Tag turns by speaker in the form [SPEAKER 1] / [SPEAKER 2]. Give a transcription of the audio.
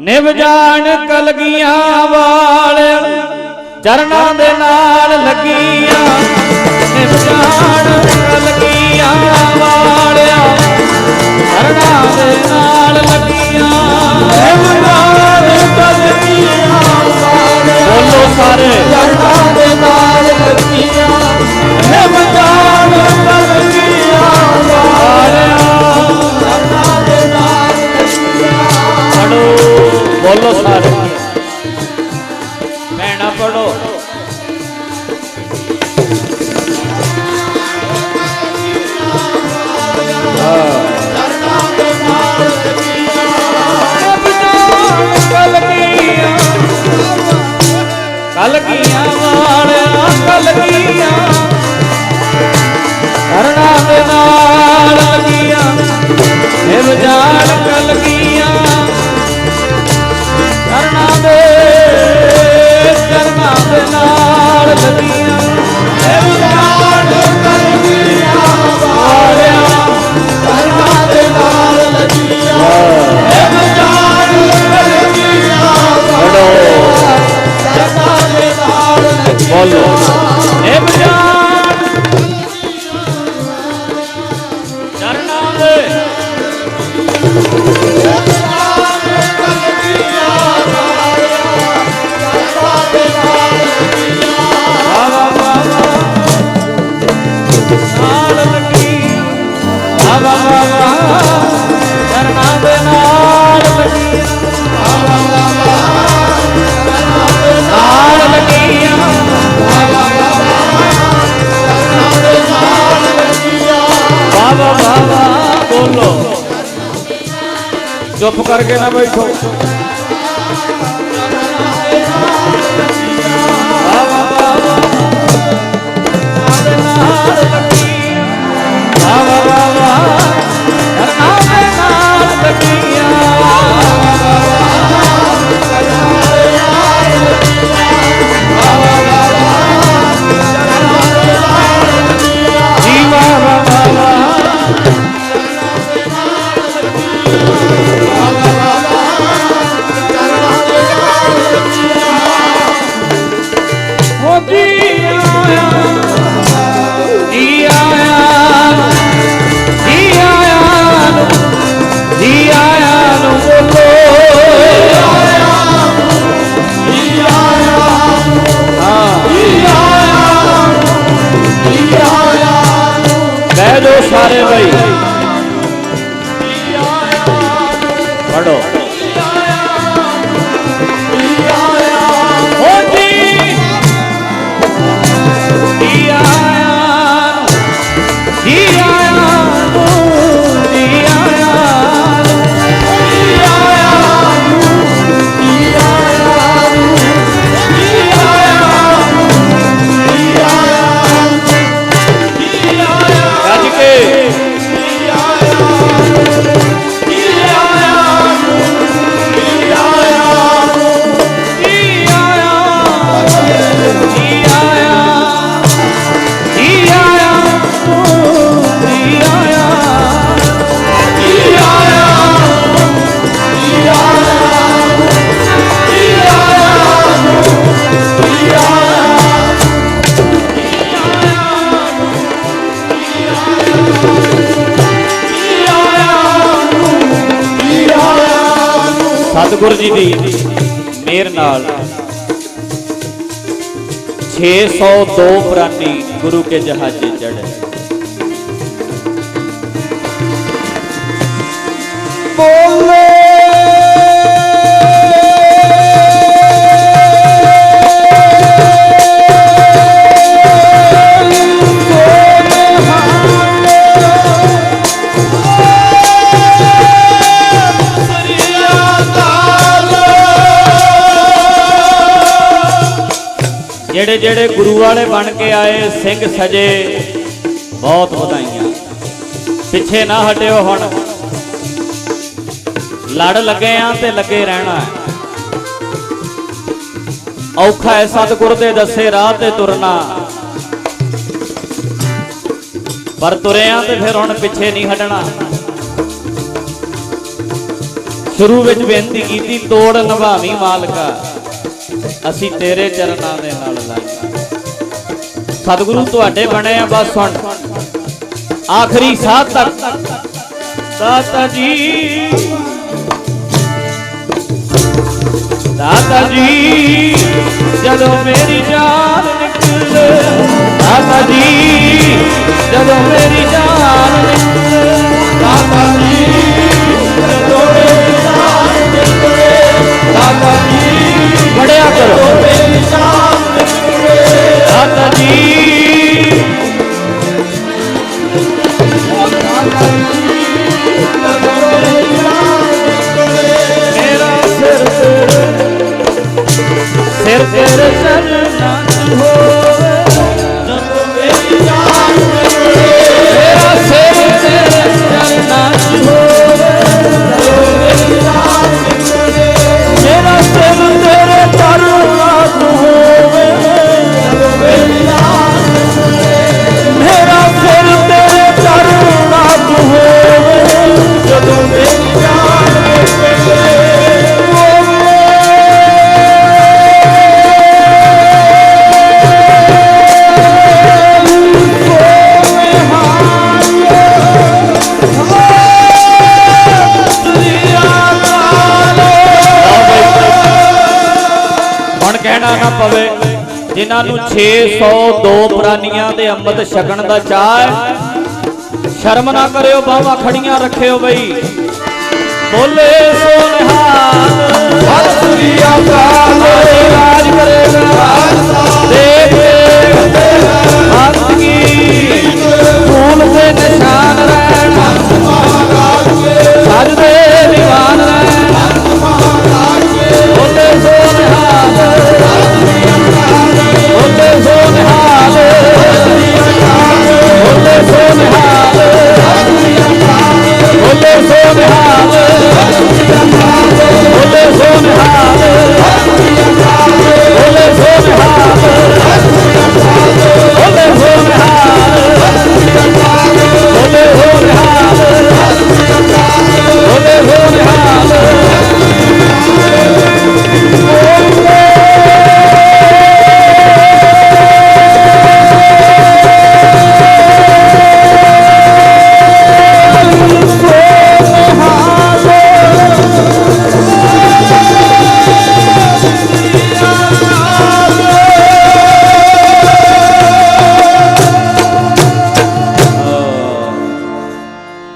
[SPEAKER 1] ਨਿਭ ਜਾਣ ਕਲਗੀਆਂ ਵਾਲਿਆ, ਚਰਨਾਂ ਦੇ ਨਾਲ ਲੱਗੀਆਂ। ਨਿਭ ਜਾਣ ਕਲਗੀਆਂ ਵਾਲਿਆ, ਚਰਨਾਂ ਦੇ ਨਾਲ ਬੋਲੋ ਸਾਰੇ। ਭੈਣਾ ਪੜੋ
[SPEAKER 2] ਚਰਨਾਂ ਦੇ
[SPEAKER 1] ਕਰਕੇ ਨਾ ਬੈਠੋ। ਵਾ ਪੜੋ ਸਤਿਗੁਰੂ ਜੀ ਦੀ ਮੇਰ ਨਾਲ 602 ਪ੍ਰਾਨੀ ਗੁਰੂ ਕੇ ਜਹਾਜੇ ਚੜ੍ਹੇ। ਜਿਹੜੇ ਜਿਹੜੇ ਗੁਰੂ ਵਾਲੇ ਬਣ ਕੇ ਆਏ, ਸਿੰਘ ਸਜੇ, ਬਹੁਤ ਵਧਾਈਆਂ। ਪਿੱਛੇ ਨਾ ਹਟਿਓ ਹੁਣ। ਲੜ ਲੱਗੇ ਆ ਤੇ ਲੱਗੇ ਰਹਿਣਾ ਔਖਾ ਹੈ ਸਤਿਗੁਰ ਦੇ ਦੱਸੇ ਰਾਹ ਤੇ ਤੁਰਨਾ। ਪਰ ਤੁਰਿਆ ਤੇ ਫਿਰ ਹੁਣ ਪਿੱਛੇ ਨਹੀਂ ਹਟਣਾ।
[SPEAKER 3] ਸ਼ੁਰੂ ਵਿੱਚ ਬੇਨਤੀ ਕੀਤੀ, ਤੋੜ ਨਿਭਾਵੀ ਮਾਲਕਾ। ਅਸੀਂ ਤੇਰੇ ਚਰਨਾਂ ਦੇ ਨਾਲ ਲਾਈ ਸਤਿਗੁਰੂ ਤੁਹਾਡੇ ਬਣੇ ਆ, ਬਸ ਹੁਣ। ਆਖਰੀ ਸਾਹ ਤੱਕ। ਦਾਤਾ ਜੀ। ਦਾਤਾ ਜੀ, ਜਦੋਂ ਮੇਰੀ ਜਾਨ ਨਿਕਲੇ, ਦਾਤਾ ਜੀ, ਜਦੋਂ ਮੇਰੀ ਜਾਨ ਨਿਕਲੇ,
[SPEAKER 1] ਦਾਤਾ ਜੀ।
[SPEAKER 3] ਕਹਿਣਾ ਨਾ ਪਵੇ। ਜਿਨ੍ਹਾਂ ਨੂੰ ਦੋ ਪ੍ਰਾਨੀਆਂ ਦੇ ਅੰਮ੍ਰਿਤ ਛਕਣ ਦਾ ਚਾਹ ਹੈ ਸ਼ਰਮ ਨਾ ਕਰਿਓ ਬਾਵਾ ਖੜੀਆਂ ਰੱਖਿਓ ਬਈ। ਬੋਲੇ ਸੋਨਹਾਰ ਵਾਸਰੀ ਆਕਾਲ ਰਾਜ ਕਰੇਗਾ ਦੇਖ ਹੱਥ ਕੀ ਫੂਲ ਦੇ ਨਿਸ਼ਾਨ